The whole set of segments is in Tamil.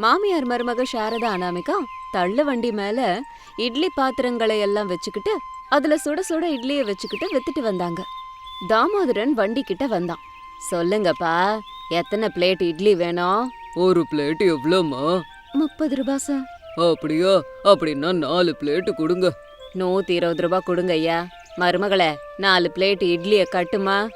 மாமியார் மருமக சாரதா அனாமிகா தள்ளு வண்டி மேல இட்லி பாத்திரங்களை எல்லாம் வச்சுக்கிட்டு அதுல சுட சுட இட்லிய வச்சுக்கிட்டு வித்துட்டு வந்தாங்க. தாமோதரன் வண்டி கிட்ட வந்தான். சொல்லுங்கப்பா எத்தனை பிளேட் இட்லி வேணும்? ஒரு பிளேட் எவ்வளோமா முப்பது ரூபா சார். அப்படியா? அப்படின்னா நாலு பிளேட் கொடுங்க. நூத்தி இருபது ரூபா கொடுங்க ஐயா. மருமகளே நாலு பிளேட் இட்லிய கட்டுமா?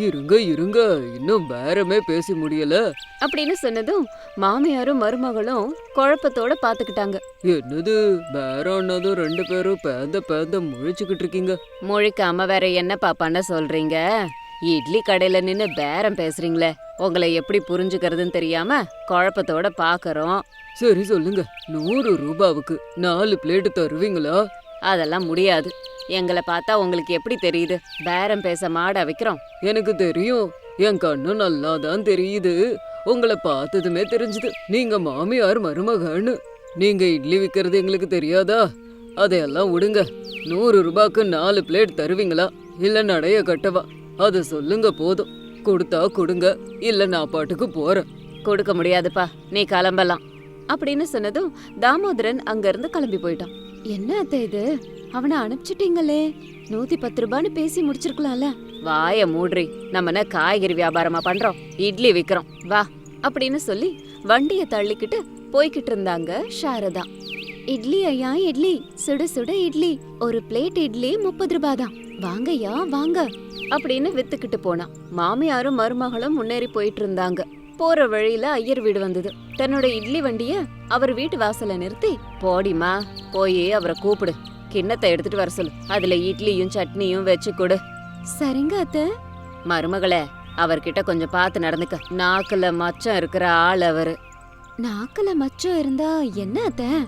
இருங்க இருங்க. இன்னும் பேரமே பேசி முடியல. அப்படின்னு சொன்னதும் மாமியாரும் மருமகளும் குழப்பத்தோட பாத்துக்கிட்டாங்க. என்னது? பேரம்னதும் ரெண்டு பேரும் பேந்த பேந்த முழிச்சுக்கிட்டு இருக்கீங்க. முழிக்காம வேற என்னப்பா பண்ண சொல்றீங்க? இட்லி கடையில நின்னு பேரம் பேசுறீங்களே. உங்களை எப்படி புரிஞ்சுக்கிறதுன்னு தெரியாம குழப்பத்தோட பாக்கறோம். சரி சொல்லுங்க. நூறு ரூபாவுக்கு நாலு பிளேட் தருவீங்களா? அதெல்லாம் முடியாது. எங்களை பார்த்தா உங்களுக்கு எப்படி தெரியுது? பேரம் பேச மாட வைக்கிறோம். எனக்கு தெரியும். என் கண்ணு நல்லா தான் தெரியுது. உங்களை பார்த்ததுமே தெரிஞ்சுது. நீங்க மாமியார் மருமகன்னு. நீங்க இட்லி விக்கிறது எங்களுக்கு தெரியாதா? அதையெல்லாம் விடுங்க. நூறு ரூபாய்க்கு நாலு பிளேட் தருவீங்களா? இல்ல நடைய கட்டவா? அது சொல்லுங்க போதும். கொடுத்தா கொடுங்க. இல்ல நான் பாட்டுக்கு போறேன். கொடுக்க முடியாதுப்பா. நீ கிளம்பலாம். அப்படின்னு சொன்னதும் தாமோதரன் அங்க இருந்து கிளம்பி போயிட்டான். என்ன அத்தை இது? அவனை அனுப்பிச்சிட்டீங்களே. நூத்தி பத்து ரூபான்னு பேசி முடிச்சிருக்கலாம்ல. வாய மூட்ரி நம்ம என்ன காய்கறி வியாபாரமா பண்றோம்? இட்லி விக்கிறோம். வா. அப்படின்னு சொல்லி வண்டிய தள்ளிக்கிட்டு போய்கிட்டு இருந்தாங்க சாரதா. இட்லி ஐயா இட்லி. சுட சுட இட்லி. ஒரு பிளேட் இட்லி முப்பது ரூபாய் தான் வாங்கய்யா வாங்க. அப்படின்னு வித்துக்கிட்டு போனான் மாமியாரும் மருமகளும் முன்னேறி போயிட்டு இருந்தாங்க. போற வழியில ஐயர் வீடு வந்தது. தன்னோட இட்லி வண்டிய அவர் வீட்டு வாசல்ல நிறுத்தி போடிமா போய் அவரை கூப்பிடு. கிண்ணத்தை எடுத்துட்டு வர சொல்லு. அதுல இட்லியும் சட்னியும் வச்சு கொடு. சரிங்க அத்த. மருமகளே அவர்கிட்ட கொஞ்சம் பார்த்து நடந்துக்க. நாக்குல மச்சம் இருக்கிற ஆள் அவரு. நாக்குல மச்சம் இருந்தா என்ன அத்த?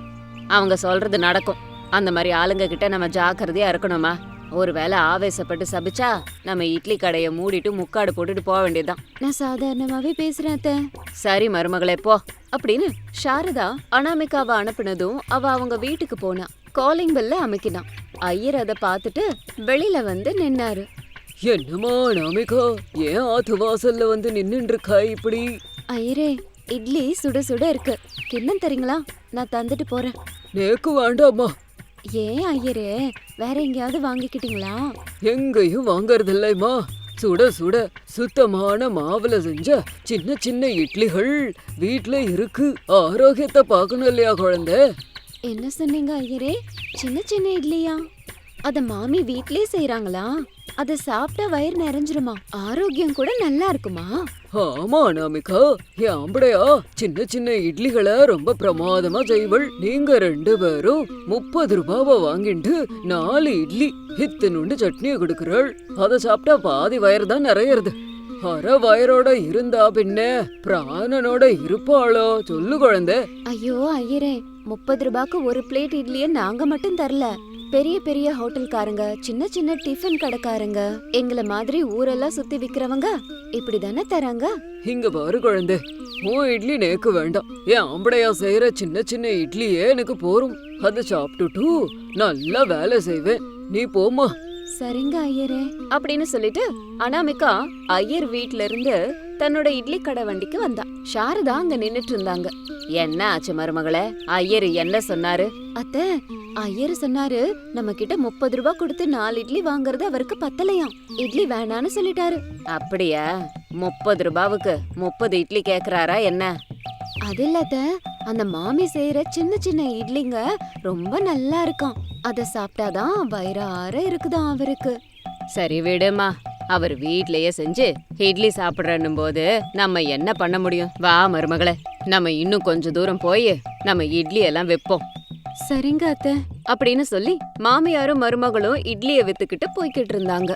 அவங்க சொல்றது நடக்கும். அந்த மாதிரி ஆளுங்க கிட்ட நம்ம ஜாக்கிரதையா இருக்கணுமா? ஒருவேளை ஆவேசப்பட்டு சபிச்சா நம்ம இட்லி கடைய மூடிட்டு முக்காடு போட்டுட்டு போக வேண்டியதுதான். நான் சாதாரணமாவே பேசுறேன் அத்த. சரி மருமகளே போ. அப்படின்னு சாரதா அனாமிகாவை அனுப்புனதும் அவ அவங்க வீட்டுக்கு போனா. காலிங் பெல்ல அமைக்கினான். ஐயர் அதை பார்த்துட்டு வெளியில வந்து நின்னாரு. என்னம்மா நாமிகா ஏன் ஆத்து வாசல்ல வந்து நின்னுட்டு இருக்கா இப்படி? ஐயரே இட்லி சுட சுட இருக்கு. கிண்ணம் தரீங்களா? நான் தந்துட்டு போறேன். நேக்கு வேண்டாம்மா. ஏன் ஐயரே? வேற எங்கேயாவது வாங்கிக்கிட்டீங்களா? எங்கேயும் வாங்கறதில்லைம்மா. சுட சுட சுத்தமான மாவுல செஞ்ச சின்ன சின்ன இட்லிகள் வீட்ல இருக்கு. ஆரோக்கியத்தை பார்க்கணும் இல்லையா குழந்தை? என்ன சொன்னீங்க ஐயரே? சின்ன சின்ன இட்லியா? அத மாமி வீட்லயே செய்றாங்களா? அத சாப்பிட்டா வயிறு நிறைஞ்சிருமா? ஆரோக்கியம் கூட நல்லா இருக்குமா? ஆமா அனாமிகா. என் ஆம்படையா சின்ன சின்ன இட்லிகளை ரொம்ப பிரமாதமா செய்வள். நீங்க ரெண்டு பேரும் முப்பது ரூபாவை வாங்கிட்டு நாலு இட்லி இத்தனுண்டு சட்னியை கொடுக்கறாள். அதை சாப்பிட்டா பாதி வயிறு தான் நிறையறது. அரை வயரோட இருந்தா பின்ன பிராணனோட இருப்பாளோ? சொல்லு குழந்தை. ஐயோ ஐயரே. முப்பது ரூபாய்க்கு ஒரு பிளேட் இட்லிய நாங்க மட்டும் தரல. பெரிய பெரிய ஹோட்டல்காரங்க சின்ன சின்ன டிஃபன் கடைக்காரங்க எங்கள மாதிரி ஊரெல்லாம் சுத்தி விக்கிறவங்க இப்படிதானே தராங்க? இங்க பாரு குழந்தை உன் இட்லி நேக்கு வேண்டாம். என் ஆம்படையா செய்யற சின்ன சின்ன இட்லியே எனக்கு போரும். அதை சாப்பிட்டுட்டு நல்லா வேலை செய்வேன். நீ போமா சரிங்க ஐயரே. அப்படின்னு சொல்லிட்டு அனாமிகா ஐயர் வீட்ல இருந்து தன்னோட இட்லி கடை வண்டிக்கு வந்தா. சாரதா அங்க நின்னுட்டு இருந்தாங்க என்ன ஆச்சு மருமகளே? ஐயர் என்ன சொன்னாரு? அத்த ஐயர் சொன்னாரு நம்ம கிட்ட முப்பது ரூபாய் கொடுத்து நாலு இட்லி வாங்குறது அவருக்கு பத்தலையாம் இட்லி வேணான்னு சொல்லிட்டாரு. அப்படியா? முப்பது ரூபாவுக்கு முப்பது இட்லி கேக்குறாரா என்ன? அது இல்லாத அந்த மாமி செய்யற சின்ன சின்ன இட்லிங்க ரொம்ப நல்லா இருக்காம். அத சாப்பிட்டாதான் வயிறார இருக்குதாம் அவருக்கு. சரி விடுமா. அவர் வீட்லயே செஞ்சு இட்லி சாப்பிடுறன்னும் போது நம்ம என்ன பண்ண முடியும்? வா மருமகளே. நம்ம இன்னும் கொஞ்ச தூரம் போய் நம்ம இட்லி எல்லாம் வைப்போம். சரிங்க அத்தை. அப்படின்னு சொல்லி மாமியாரும் மருமகளும் இட்லிய வித்துக்கிட்டு போய்கிட்டு இருந்தாங்க.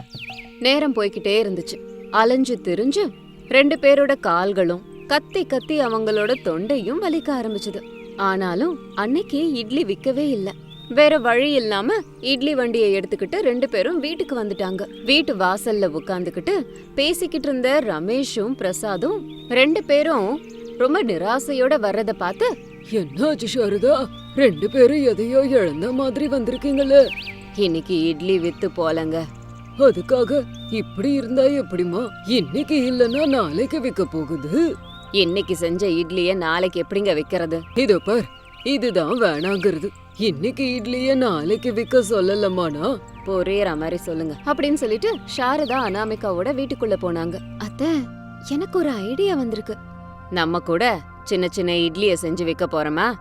நேரம் போய்கிட்டே இருந்துச்சு. அலைஞ்சு திரிஞ்சு ரெண்டு பேரோட கால்களும் கத்தி கத்தி அவங்களோட தொண்டையும் வலிக்க ஆரம்பிச்சது. ஆனாலும் அன்னைக்கு இட்லி விற்கவே இல்லை. வேற வழி இல்லாம இட்லி வண்டியை எடுத்துக்கிட்டு ரெண்டு பேரும் வீட்டுக்கு வந்துட்டாங்க. வீட்டு வாசல்ல உட்காந்துக்கிட்டு பேசிக்கிட்டு இருந்த ரமேஷும் பிரசாதும் ரெண்டு பேரும் ரொம்ப நிராசையோட வர்றத பார்த்து என்னாச்சு சாரதா? ரெண்டு பேரும் எதையோ இழந்த மாதிரி வந்திருக்கீங்களே. இன்னைக்கு இட்லி வித்து போலங்க. அதுக்காக இப்படி இருந்தா எப்படிமா இன்னைக்கு இல்லைன்னா நாளைக்கு விற்க போகுது. இன்னைக்கு செஞ்ச இட்லிய நாளைக்கு எப்படிங்க வைக்கிறது? இதோ பார் இதுதான் வேணாங்கிறது. இன்னைக்கு இட்லிய நாளைக்கு விற்க சொல்லலமானா புரியுற மாதிரி சொல்லுங்க. அப்படின்னு சொல்லிட்டு சாரதா அனாமிகாவோட வீட்டுக்குள்ள போனாங்க. அத்த எனக்கு ஒரு ஐடியா வந்திருக்கு. நம்ம கூட சின்ன சின்ன இட்லிய செஞ்சு விற்க போறோமா?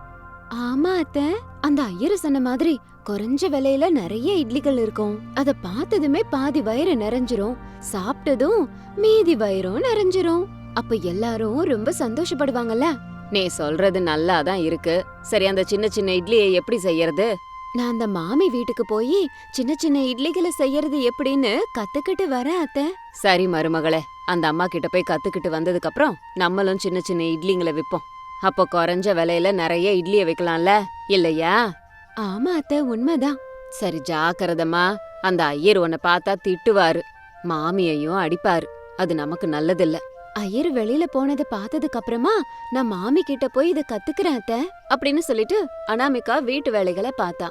ஆமா அத்த அந்த ஐயரு சொன்ன மாதிரி குறைஞ்ச விலையில நிறைய இட்லிகள் இருக்கும். அத பார்த்ததுமே பாதி வயிறு நிறைஞ்சிரும். சாப்பிட்டதும் மீதி வயிறும் நிறைஞ்சிரும். அப்ப எல்லாரும் ரொம்ப சந்தோஷப்படுவாங்கல்ல? நீ சொல்றது நல்லா தான் இருக்கு. சரி அந்த சின்ன சின்ன இட்லியை எப்படி செய்யறது? நான் அந்த மாமி வீட்டுக்கு போய் சின்ன சின்ன இட்லிகளை செய்யறது எப்படின்னு கத்துக்கிட்டு வரேன் அத்தை. சரி மருமகளே. அந்த அம்மா கிட்ட போய் கத்துக்கிட்டு வந்ததுக்கு அப்புறம் நம்மளும் சின்ன சின்ன இட்லிங்களை விப்போம். அப்போ குறைஞ்ச விலையில நிறைய இட்லிய வைக்கலாம்ல? இல்லையா? ஆமா அத்தை உண்மைதான். சரி ஜாக்கிரதமா அந்த ஐயர் உன்னை பார்த்தா திட்டுவாரு. மாமியையும் அடிப்பாரு. அது நமக்கு நல்லதில்ல. ஐயர் வெளியில போனதை பார்த்ததுக்கு அப்புறமா நான் மாமி கிட்ட போய் இத கத்துக்கிறேன் அத்தை அப்படின்னு சொல்லிட்டு அனாமிகா வீட்டு வேலைகளை பார்த்தா.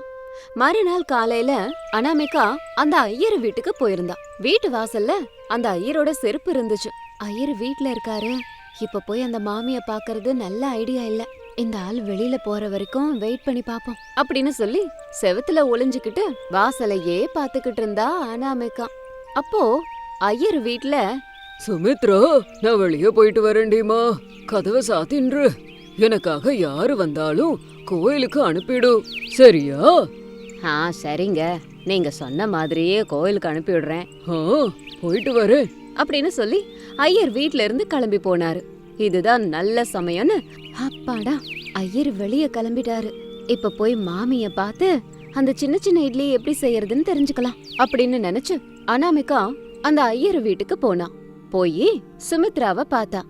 மறுநாள் காலையில அனாமிகா அந்த ஐயர் வீட்டுக்கு போயிருந்தா. வீட்டு வாசல்ல அந்த ஐயரோட செருப்பு இருந்துச்சு. ஐயர் வீட்ல இருக்காரு. இப்ப போய் அந்த மாமிய பாக்குறது நல்ல ஐடியா இல்ல. இந்த ஆள் வெளியில போற வரைக்கும் வெயிட் பண்ணி பாப்போம் அப்படின்னு சொல்லி செவத்துல ஒளிஞ்சுக்கிட்டு வாசலையே பாத்துக்கிட்டு இருந்தா அனாமிகா. அப்போ ஐயர் வீட்ல சுமித்ரா நான் வெளியே போயிட்டு வரேன்டிமா கதவை சாத்தின்று எனக்காக யாரு வந்தாலும் கோயிலுக்கு அனுப்பிடு. சரியா? ஆ சரிங்க. நீங்க சொன்ன மாதிரியே கோயிலுக்கு அனுப்பி விடுறேன் ஆ போயிட்டு வரேன். அப்படின்னு சொல்லி ஐயர் வீட்ல இருந்து கிளம்பி போனாரு. இதுதான் நல்ல சமயம்னு அப்பாடா ஐயர் வெளிய கிளம்பிட்டாரு. இப்ப போய் மாமிய பார்த்து அந்த சின்ன சின்ன இட்லி எப்படி செய்யறதுன்னு தெரிஞ்சுக்கலாம் அப்படின்னு நினைச்சு அனாமிகா அந்த ஐயர் வீட்டுக்கு போனா. போய் சுமித்ராவை பார்த்தா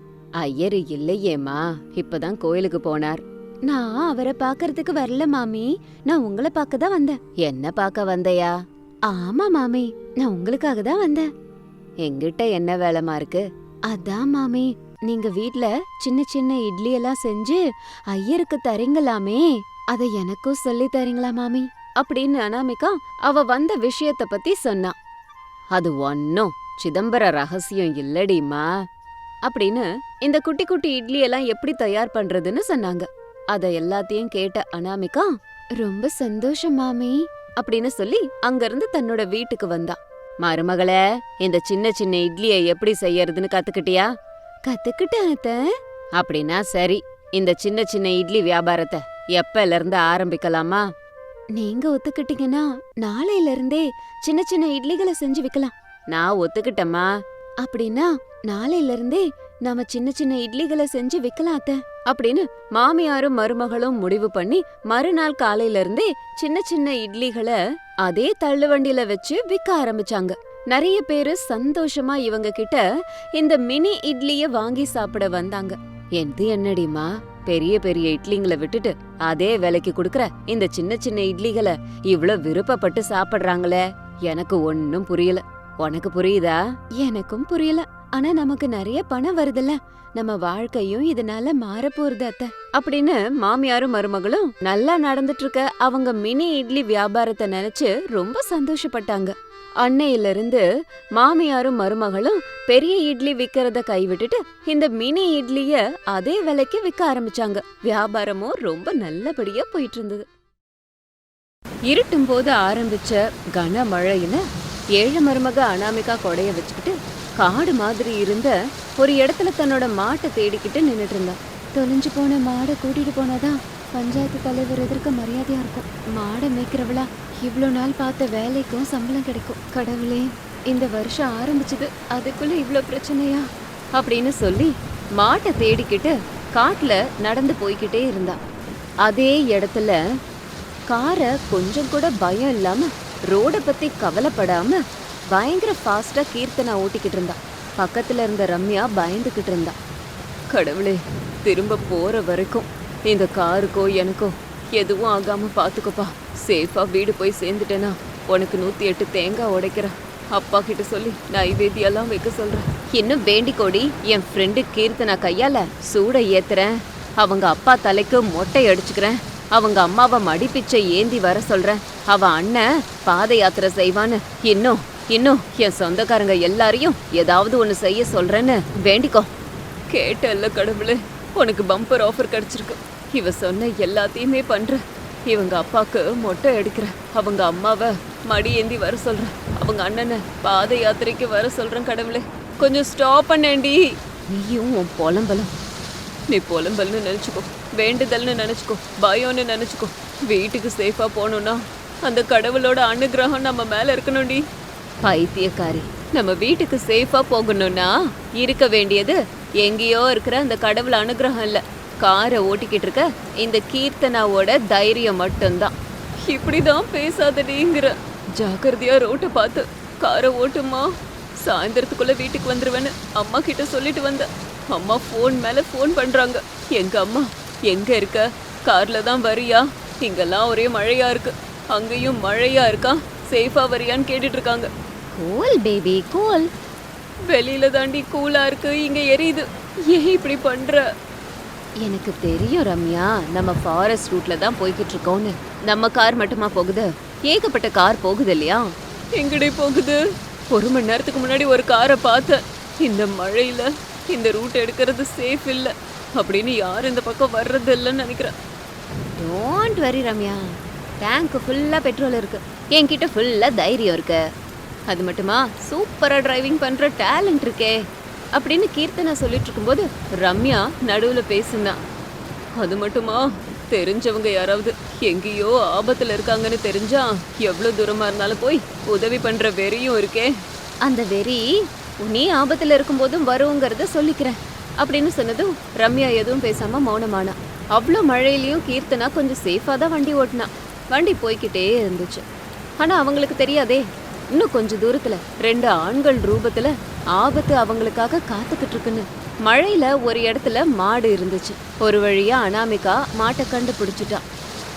ஐயரு இல்லையேம்மா இப்பதான் கோயிலுக்கு போனார். நான் அவரை பாக்கறதுக்கு வரல மாமி நான் உங்களை பார்க்க தான் வந்தேன். என்ன பார்க்க வந்தையா? ஆமா மாமி நான் உங்களுக்காக தான் வந்தேன். எங்கிட்ட என்ன வேலைமா இருக்கு? அதான் மாமி நீங்க வீட்ல சின்ன சின்ன இட்லி எல்லாம் செஞ்சு ஐயருக்கு தரீங்களாமே அத எனக்கும் சொல்லி தரீங்களா மாமி? அப்படின்னு அனாமிகா அவ வந்த விஷயத்த பத்தி சொன்னா. அது ஒன்னும் சிதம்பர ரகசியம் இல்லடிமா? அப்படின்னு இந்த குட்டி குட்டி இட்லி எல்லாம் எப்படி தயார் பண்றதுன்னு சொன்னாங்க. அத எல்லாத்தையும் கேட்ட அனாமிகா ரொம்ப சந்தோஷம் மாமி அப்படின்னு சொல்லி அங்கிருந்து தன்னோட வீட்டுக்கு வந்தா. மருமகளே இந்த சின்ன சின்ன இட்லியை எப்படி செய்யறதுன்னு கத்துக்கிட்டியா? கத்துக்கிட்டேன் அத்த. அப்படின்னா சரி இந்த சின்ன சின்ன இட்லி வியாபாரத்தை எப்பல இருந்து ஆரம்பிக்கலாமா? நீங்க ஒத்துக்கிட்டீங்கன்னா நாளையில இருந்தே சின்ன சின்ன இட்லிகளை செஞ்சு விக்கலாம். நான் ஒத்துக்கிட்டேம்மா. அப்படின்னா நாளையில இருந்தே நாம சின்ன சின்ன இட்லிகளை செஞ்சு விக்கலாம் அத்த. அப்படின்னு மாமியாரும் மருமகளும் முடிவு பண்ணி மறுநாள் காலையில இருந்தே சின்ன சின்ன இட்லிகளை அதே தள்ளுவண்டியில வச்சு விற்க ஆரம்பிச்சாங்க. நிறைய பேரு சந்தோஷமா இவங்க கிட்ட இந்த மினி இட்லிய வாங்கி சாப்பிட வந்தாங்க. எது என்னடிமா பெரிய பெரிய இட்லிங்களை விட்டுட்டு அதே விலைக்கு குடுக்கற இந்த சின்ன சின்ன இட்லிகளை இவ்ளோ விருப்பப்பட்டு சாப்பிடுறாங்களே. எனக்கு ஒன்னும் புரியல. உனக்கு புரியுதா? எனக்கும் புரியல. ஆனா நமக்கு நிறைய பணம் வருதுல்ல. நம்ம வாழ்க்கையும் இதனால மாற போறது அத்த. அப்படின்னு மாமியாரும் மருமகளும் நல்லா நடந்துட்டு இருக்க அவங்க மினி இட்லி வியாபாரத்தை நினைச்சு ரொம்ப சந்தோஷப்பட்டாங்க. அன்னையில இருந்து மாமியாரும் மருமகளும் பெரிய இட்லி விக்கிறத கைவிட்டுட்டு இந்த மினி இட்லிய அதே விலைக்கு விற்க ஆரம்பிச்சாங்க. வியாபாரமும் ரொம்ப நல்லபடியா போயிட்டு இருந்தது. இருட்டும் போது ஆரம்பிச்ச கனமழையில ஏழு மருமக அனாமிகா கொடைய வச்சுக்கிட்டு காடு மாதிரி இருந்த ஒரு இடத்துல தன்னோட மாட்டை தேடிக்கிட்டு நின்னுட்டு இருந்தா. தொலைஞ்சு போன மாடை கூட்டிட்டு போனாதான் பஞ்சாயத்து தலைவர் எதிர்க்க மரியாதையா இருக்கும். மாடை மேய்க்கிறவளா இவ்ளோ நாள் பார்த்த வேலைக்கும் சம்பளம் கிடைக்கும். கடவுளே இந்த வருஷம் ஆரம்பிச்சது அதுக்குள்ள இவ்ளோ பிரச்சனையா? அப்படின்னு சொல்லி மாட்டை தேடிக்கிட்டு காட்டுல நடந்து போய்கிட்டே இருந்தா. அதே இடத்துல காரை கொஞ்சம் கூட பயம் இல்லாம ரோடை பற்றி கவலைப்படாம பயங்கர ஃபாஸ்ட்டாக கீர்த்தனா ஓட்டிக்கிட்டு இருந்தா. பக்கத்தில் இருந்த ரம்யா பயந்துக்கிட்டு இருந்தா. கடவுளே திரும்ப போகிற வரைக்கும் இந்த காருக்கோ எனக்கோ எதுவும் ஆகாமல் பார்த்துக்கோப்பா சேஃபாக வீடு போய் சேர்ந்துட்டேனா. உனக்கு நூற்றி எட்டு தேங்காய் உடைக்கிறேன். அப்பா கிட்ட சொல்லி நைவேத்தியெல்லாம் வைக்க சொல்கிறேன் இன்னும் வேண்டிக்கோடி என் ஃப்ரெண்டு கீர்த்தனா கையால் சூட ஏற்றுறேன் அவங்க அப்பா தலைக்கு மொட்டை அடிச்சுக்கிறேன். அவங்க அம்மாவை மடிப்பிச்சை ஏந்தி வர சொல்றேன். அவ அண்ணன் பாத யாத்திரை செய்வான்னு. இன்னும் இன்னும் என் சொந்தக்காரங்க எல்லாரையும் ஏதாவது ஒன்று செய்ய சொல்றேன்னு வேண்டிக்கோ. கேட்டல்ல கடவுளே உனக்கு பம்பர் ஆஃபர் கிடைச்சிருக்கு. இவ சொன்ன எல்லாத்தையுமே பண்ற. இவங்க அப்பாவுக்கு மொட்டை எடுக்கிற அவங்க அம்மாவை மடி ஏந்தி வர சொல்றேன் அவங்க அண்ணனை பாத யாத்திரைக்கு வர சொல்றேன் கடவுளே. கொஞ்சம் ஸ்டாப் பண்ணேண்டி நீயும் உன் புலம்பலம். நீ புலம்பல்னு நினச்சிக்கோ வேண்டுதல்னு நினச்சிக்கோ பயம்னு நினச்சிக்கோ. வீட்டுக்கு சேஃபாக போகணும்னா அந்த கடவுளோட அனுகிரகம் நம்ம மேலே இருக்கணும்டி. பைத்தியக்காரி நம்ம வீட்டுக்கு சேஃபாக போகணும்னா இருக்க வேண்டியது எங்கேயோ இருக்கிற அந்த கடவுள் அனுகிரகம் இல்லை. காரை ஓட்டிக்கிட்டு இருக்க இந்த கீர்த்தனாவோட தைரியம் மட்டும்தான். இப்படிதான் பேசாதடிங்கிற. ஜாக்கிரதையா ரோட்டை பார்த்து காரை ஓட்டுமா? சாயந்தரத்துக்குள்ள வீட்டுக்கு வந்துருவேன்னு அம்மா கிட்ட சொல்லிட்டு வந்தேன். அம்மா ஃபோன் மேல ஃபோன் பண்றாங்க. எங்க அம்மா எங்க இருக்க? கார்ல தான் வரியா? இங்கெல்லாம் ஒரே மழையா இருக்கு. அங்கேயும் மழையா இருக்கா? சேஃபா வரியான்னு கேட்டுட்டு இருக்காங்க கூல் பேபி கூல் வெளியில தாண்டி கூலா இருக்கு இங்க எரியுது. ஏன் இப்படி பண்ற? எனக்கு தெரியும் ரம்யா. நம்ம ஃபாரஸ்ட் ரூட்ல தான் போய்கிட்டு இருக்கோம்னு நம்ம கார் மட்டுமா போகுது? ஏகப்பட்ட கார் போகுது இல்லையா? எங்கடி போகுது? ஒரு மணி நேரத்துக்கு முன்னாடி ஒரு காரை பார்த்தேன். இந்த மழையில இந்த ரூட் எடுக்கிறது சேஃப் இல்லை. அப்படின்னு யாரும் இந்த பக்கம் வர்றது இல்லைன்னு நினைக்கிறேன். Don't worry Ramya. டேங்க் ஃபுல்லாக பெட்ரோல் இருக்கு. என்கிட்ட ஃபுல்லாக தைரியம் இருக்கு. அது மட்டுமா? சூப்பராக டிரைவிங் பண்ணுற டேலண்ட் இருக்கே. அப்படின்னு கீர்த்தனா சொல்லிட்டு இருக்கும்போது ரம்யா நடுவில் பேசுனா அது மட்டுமா? தெரிஞ்சவங்க யாராவது எங்கேயோ ஆபத்தில் இருக்காங்கன்னு தெரிஞ்சா எவ்வளோ தூரமாக இருந்தாலும் போய் உதவி பண்ணுற வெறியும் இருக்கே. அந்த வெறி நீ ஆபத்தில் இருக்கும்போதும் வருங்கிறத சொல்லிக்கிறேன் அப்படின்னு சொன்னதும் ரம்யா எதுவும் பேசாமல் மௌனமானா. அவ்வளோ மழையிலையும் கீர்த்தனா கொஞ்சம் சேஃபாக தான் வண்டி ஓட்டினா. வண்டி போய்கிட்டே இருந்துச்சு. ஆனால் அவங்களுக்கு தெரியாதே இன்னும் கொஞ்சம் தூரத்தில் ரெண்டு ஆண்கள் ரூபத்தில் ஆபத்து அவங்களுக்காக காத்துக்கிட்டு இருக்குன்னு. மழையில் ஒரு இடத்துல மாடு இருந்துச்சு. ஒரு வழியா அனாமிகா மாட்டை கண்டுபிடிச்சிட்டா.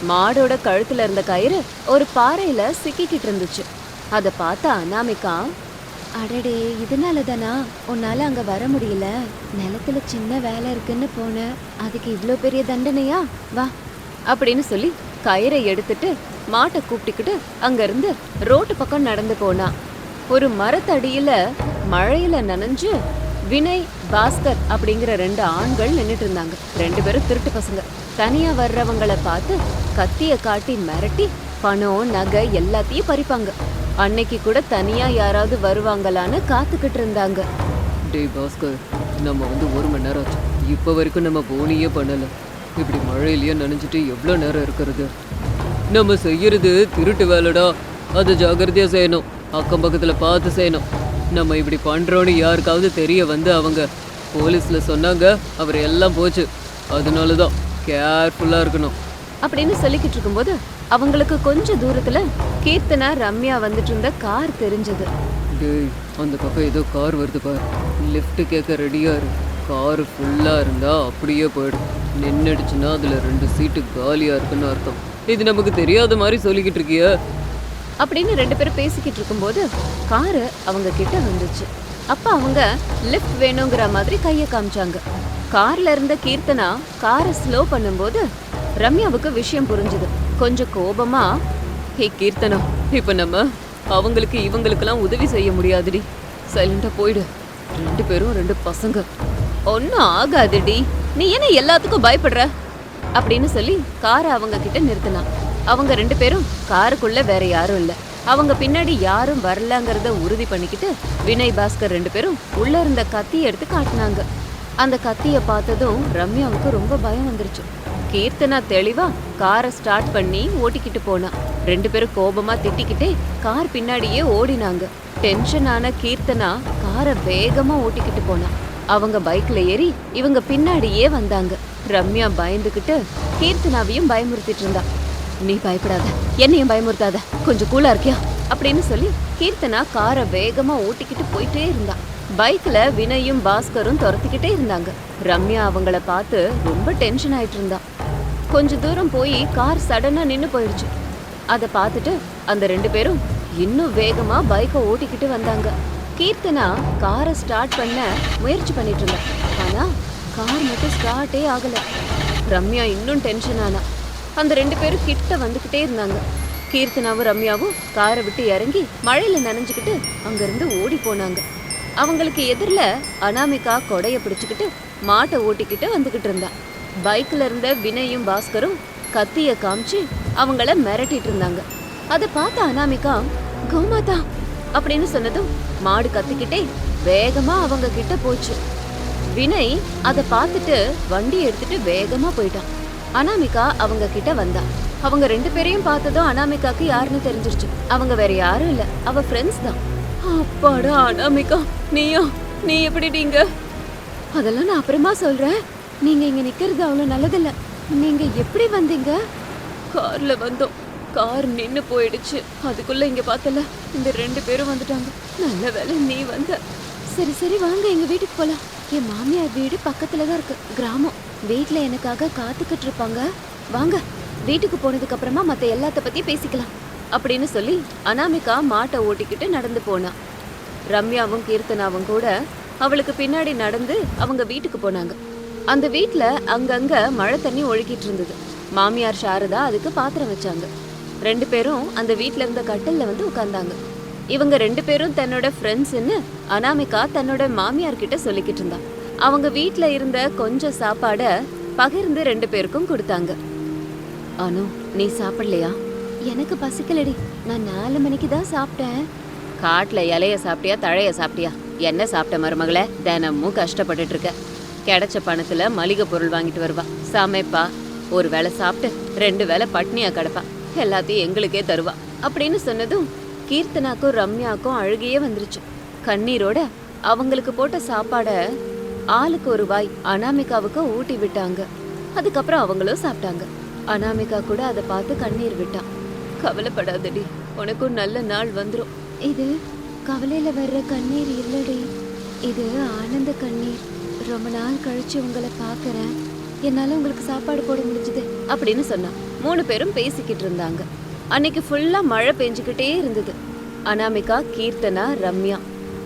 மாடோட கழுத்துல இருந்த கயிறு ஒரு பாறையில சிக்கிக்கிட்டு இருந்துச்சு. அதை பார்த்த அனாமிகா அடடே இதனால தானா உன்னால அங்க வர முடியல. நிலத்துல சின்ன வேலை இருக்குன்னு போன. அதுக்கு இவ்வளோ பெரிய தண்டனையா? வா. அப்படின்னு சொல்லி கயிறை எடுத்துட்டு மாட்டை கூப்பிட்டுக்கிட்டு அங்கிருந்து ரோட்டு பக்கம் நடந்து போனா. ஒரு மரத்தடியில மழையில நனைஞ்சு வினய் பாஸ்கர் அப்படிங்கிற ரெண்டு ஆண்கள் நின்னுட்டு இருந்தாங்க. ரெண்டு பேரும் திருட்டு பசங்க. தனியா வர்றவங்கள பார்த்து கத்திய காட்டி மிரட்டி பணம் நகை எல்லாத்தையும் பறிப்பாங்க. அன்னைக்கு கூட தனியா யாராவது வருவாங்களான்னு காத்துக்கிட்டு இருந்தாங்க. டேய் பாஸ்கர் நம்ம வந்து ஒரு மணி நேரம் ஆச்சு. இப்போ வரைக்கும் நம்ம போனியே பண்ணல. இப்படி மழையிலேயே நனைஞ்சிட்டு எவ்வளோ நேரம் இருக்கிறது? நம்ம செய்யறது திருட்டு வேலைடா. அதை ஜாக்கிரதையா செய்யணும். அக்கம் பக்கத்துல பார்த்து செய்யணும். நம்ம இப்படி பண்றோன்னு யாருக்காவது தெரிய வந்து அவங்க போலீஸ்ல சொன்னாங்க அவர் எல்லாம் போச்சு. அதனால தான் கேர்ஃபுல்லா இருக்கணும். அப்படின்னு சொல்லிக்கிட்டு இருக்கும்போது அவங்களுக்கு கொஞ்ச தூரத்துல கீர்த்தனா ரம்யா வந்துட்டு இருந்த கார் தெரிஞ்சது. டேய் அந்த பக்கம் ஏதோ கார் வருது பார். லிஃப்ட் கேட்க ரெடியா இரு. கார் ஃபுல்லா இருந்தா அப்படியே போயிடும் நின்னுடுச்சுன்னா அதுல ரெண்டு சீட்டு காலியா இருக்குன்னு அர்த்தம். இது நமக்கு தெரியாத மாதிரி சொல்லிக்கிட்டு இருக்கிய? அப்படின்னு ரெண்டு பேரும் பேசிக்கிட்டு இருக்கும்போது காரு அவங்க கிட்ட வந்துச்சு. அப்ப அவங்க லிஃப்ட் வேணுங்கிற மாதிரி கைய காமிச்சாங்க. கார்ல இருந்த கீர்த்தனா காரை ஸ்லோ பண்ணும்போது ரம்யாவுக்கு விஷயம் புரிஞ்சுது. கொஞ்சம் கோபமா ஹே கீர்த்தனா இப்ப நம்ம அவங்களுக்கு இவங்களுக்கெல்லாம் உதவி செய்ய முடியாதுடி. சைலண்டா போயிடு. ரெண்டு பேரும் ரெண்டு பசங்க. ஒன்னும் ஆகாதுடி. நீ என்ன எல்லாத்துக்கும் பயப்படுற? அப்படின்னு சொல்லி காரை அவங்க கிட்ட நிறுத்தினான் அவங்க ரெண்டு பேரும் காருக்குள்ள வேற யாரும் இல்லை. அவங்க பின்னாடி யாரும் வரலங்கிறத உறுதி பண்ணிக்கிட்டு வினய் பாஸ்கர் ரெண்டு பேரும் உள்ள இருந்த கத்தியை எடுத்து காட்டினாங்க. அந்த கத்தியை பார்த்ததும் ரம்யாவுக்கு ரொம்ப பயம் வந்துருச்சு. கீர்த்தனா தெளிவா காரை ஸ்டார்ட் பண்ணி ஓட்டிக்கிட்டு போனா. ரெண்டு பேரும் கோபமா திட்டிக்கிட்டே கார் பின்னாடியே ஓடினாங்க. டென்ஷனான கீர்த்தனா காரை வேகமா ஓட்டிக்கிட்டு போனா. அவங்க பைக்ல ஏறி இவங்க பின்னாடியே வந்தாங்க. ரம்யா பயந்துகிட்டு கீர்த்தனாவையும் பயமுறுத்திட்டு இருந்தா. நீ பயப்படாத என்னையும் பயமுறுத்தாத கொஞ்சம் கூலா இருக்கியா? அப்படின்னு சொல்லி கீர்த்தனா காரை வேகமா ஓட்டிக்கிட்டு போயிட்டே இருந்தா. பைக்ல வினயும் பாஸ்கரும் துரத்திக்கிட்டே இருந்தாங்க. ரம்யா அவங்கள பார்த்து ரொம்ப டென்ஷன் ஆயிட்டு இருந்தா. கொஞ்ச தூரம் போய் கார் சடனா நின்று போயிடுச்சு அதை பார்த்துட்டு அந்த ரெண்டு பேரும் இன்னும் வேகமா பைக்கை ஓட்டிக்கிட்டு வந்தாங்க. கீர்த்தனா காரை ஸ்டார்ட் பண்ண முயற்சி பண்ணிட்டு இருந்தா. ஆனா கார் மட்டும் ஸ்டார்ட்டே ஆகல. ரம்யா இன்னும் டென்ஷன் ஆனா. அந்த ரெண்டு பேரும் கிட்ட வந்துக்கிட்டே இருந்தாங்க. கீர்த்தனாவும் ரம்யாவும் காரை விட்டு இறங்கி மழையில நனைஞ்சுக்கிட்டு அங்கிருந்து ஓடி போனாங்க. அவங்களுக்கு எதிரில் அனாமிகா கொடையை பிடிச்சிக்கிட்டு மாட்டை ஓட்டிக்கிட்டு வந்துக்கிட்டு இருந்தாள் பைக்கில் இருந்த வினயும் பாஸ்கரும் கத்தியை காமிச்சு அவங்கள மிரட்டிட்டு இருந்தாங்க. அதை பார்த்த அனாமிகா கோமாதா அப்படின்னு சொன்னதும் மாடு கத்திக்கிட்டே வேகமாக அவங்க கிட்ட போச்சு. வினய் அதை பார்த்துட்டு வண்டி எடுத்துட்டு வேகமாக போயிட்டான் அனாமிகா அவங்க கிட்ட வந்தா. அவங்க ரெண்டு பேரையும் பார்த்ததும் அனாமிகாக்கு யாருன்னு தெரிஞ்சிருச்சு. அவங்க வேற யாரும் இல்லை. அவ ஃப்ரெண்ட்ஸ் தான். அப்பாடா அனாமிகா. நீயா நீ எப்படி நீங்க? அதெல்லாம் நான் அப்புறமா சொல்றேன். நீங்க இங்க நிக்கிறது அவ்வளவு நல்லதில்ல. நீங்க எப்படி வந்தீங்க? கார்ல வந்தோம். கார் நின்னு போயிடுச்சு. அதுக்குள்ள இங்க பார்த்தல இந்த ரெண்டு பேரும் வந்துட்டாங்க. நல்ல வேளை நீ வந்த. சரி சரி வாங்க எங்க வீட்டுக்கு போலாம். என் மாமியார் வீடு பக்கத்துல தான் இருக்கு. கிராமம். வீட்ல எனக்காக காத்துக்கிட்டு இருப்பாங்க. வாங்க வீட்டுக்கு போனதுக்கு அப்புறமா மத்த எல்லாத்த பத்தி பேசிக்கலாம். அப்படின்னு சொல்லி அனாமிகா மாட்டை ஓட்டிக்கிட்டு நடந்து போனா. ரம்யாவும் கீர்த்தனாவும் கூட அவளுக்கு பின்னாடி நடந்து அவங்க வீட்டுக்கு போனாங்க. அந்த வீட்டில் அங்கங்க மழை தண்ணி ஒழுகிட்டு இருந்தது. மாமியார் சாரதா அதுக்கு பாத்திரம் வச்சாங்க. ரெண்டு பேரும் அந்த வீட்டில் இருந்த கட்டலில் வந்து உட்கார்ந்தாங்க. இவங்க ரெண்டு பேரும் தன்னோட ஃப்ரெண்ட்ஸ்ன்னு அனாமிகா தன்னோட மாமியார் கிட்ட சொல்லிக்கிட்டு இருந்தா. அவங்க வீட்டில் இருந்த கொஞ்சம் சாப்பாடை பகிர்ந்து ரெண்டு பேருக்கும் கொடுத்தாங்க. அனு நீ சாப்பிடலையா? எனக்கு பசிக்கலடி. நான் நாலு மணிக்கு தான் சாப்பிட்டேன். காட்டுல இலைய சாப்பிட்டியா தழைய சாப்பிட்டியா? என்ன சாப்பிட்ட மருமகளே? தினமும் கஷ்டப்பட்டுட்டு இருக்க கிடைச்ச பணத்துல மளிகை பொருள் வாங்கிட்டு வருவா. சமைப்பா ஒரு வேளை சாப்பிட்டு ரெண்டு வேளை பட்னியா கிடப்பா. எல்லாத்தையும் எங்களுக்கே தருவா. அப்படின்னு சொன்னதும் கீர்த்தனாக்கும் ரம்யாக்கும் அழுகையே வந்துருச்சு. கண்ணீரோட அவங்களுக்கு போட்ட சாப்பாட ஆளுக்கு ஒரு வாய் அனாமிகாவுக்கு ஊட்டி விட்டாங்க. அதுக்கப்புறம் அவங்களும் சாப்பிட்டாங்க. அனாமிகா கூட அதை பார்த்து கண்ணீர் விட்டான். கவலைப்படாதடி. உனக்கும் நல்ல நாள் வந்துரும். இது கவலையில வர்ற கண்ணீர் இல்லடி. இது ஆனந்த கண்ணீர். ரொம்ப நாள் கழிச்சு உங்களை பார்க்கறேன். என்னால உங்களுக்கு சாப்பாடு போட முடிஞ்சது. அப்படின்னு சொன்னா மூணு பேரும் பேசிக்கிட்டு இருந்தாங்க. அன்னைக்கு ஃபுல்லா மழை பெஞ்சுக்கிட்டே இருந்தது. அனாமிகா கீர்த்தனா ரம்யா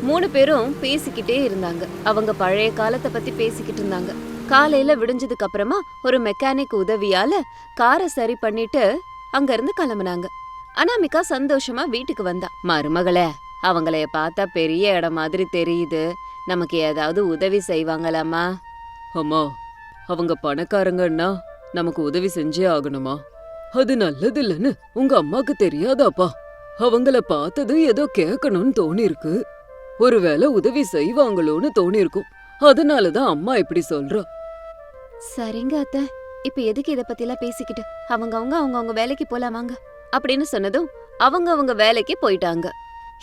மூணு பேரும் பேசிக்கிட்டே இருந்தாங்க. அவங்க பழைய காலத்தை பத்தி பேசிக்கிட்டு இருந்தாங்க. காலையில விடிஞ்சதுக்கு அப்புறமா ஒரு மெக்கானிக் உதவியால காரை சரி பண்ணிட்டு அங்க இருந்து கிளம்புனாங்க. அனாமிகா சந்தோஷமா வீட்டுக்கு வந்தா. மருமகளே அவங்களைய பார்த்தா பெரிய இடம் மாதிரி தெரியுது. நமக்கு ஏதாவது உதவி செய்வாங்களாமா அம்மா அவங்க பணக்காரங்கன்னா நமக்கு உதவி செஞ்சே ஆகணுமா? அது நல்லதில்லைன்னு உங்க அம்மாக்கு தெரியாதாப்பா. அவங்கள பார்த்தது ஏதோ கேட்கணும்னு தோணிருக்கு ஒருவேளை உதவி செய்வாங்களோன்னு தோணிருக்கும் அதனாலதான் அம்மா இப்படி சொல்றா. சரிங்க அத்தை. இப்ப எதுக்கு இத பத்தி பேசிக்கிட்டு? அவங்க அவங்க அவங்க அவங்க வேலைக்கு போலாம் வாங்க அப்படின்னு சொன்னதும் அவங்க அவங்க வேலைக்கு போயிட்டாங்க.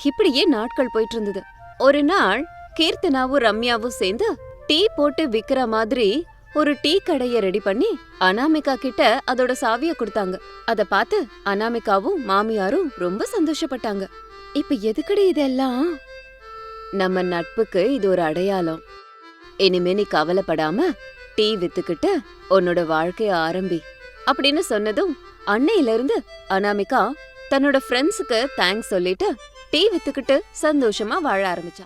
இப்படியே நாட்கள் போயிட்டு இருந்தது ஒரு நாள் கீர்த்தனாவும் ரம்யாவும் சேர்ந்து டீ போட்டு விக்கிற மாதிரி ஒரு டீ கடைய ரெடி பண்ணி அனாமிகா கிட்ட அதோட சாவிய கொடுத்தாங்க. அத பார்த்து அனாமிகாவும் மாமியாரும் ரொம்ப சந்தோஷப்பட்டாங்க. இப்ப எதுக்கடி இதெல்லாம்? நம்ம நட்புக்கு இது ஒரு அடையாளம். இனிமே நீ கவலைப்படாம டீ வித்துக்கிட்டு உன்னோட வாழ்க்கைய ஆரம்பி. அப்படின்னு சொன்னதும் அன்னையில இருந்து அனாமிகா தன்னோட ஃப்ரெண்ட்ஸுக்கு தேங்க்ஸ் சொல்லிட்டு டீ வித்துக்கிட்டு சந்தோஷமா வாழ ஆரம்பிச்சா.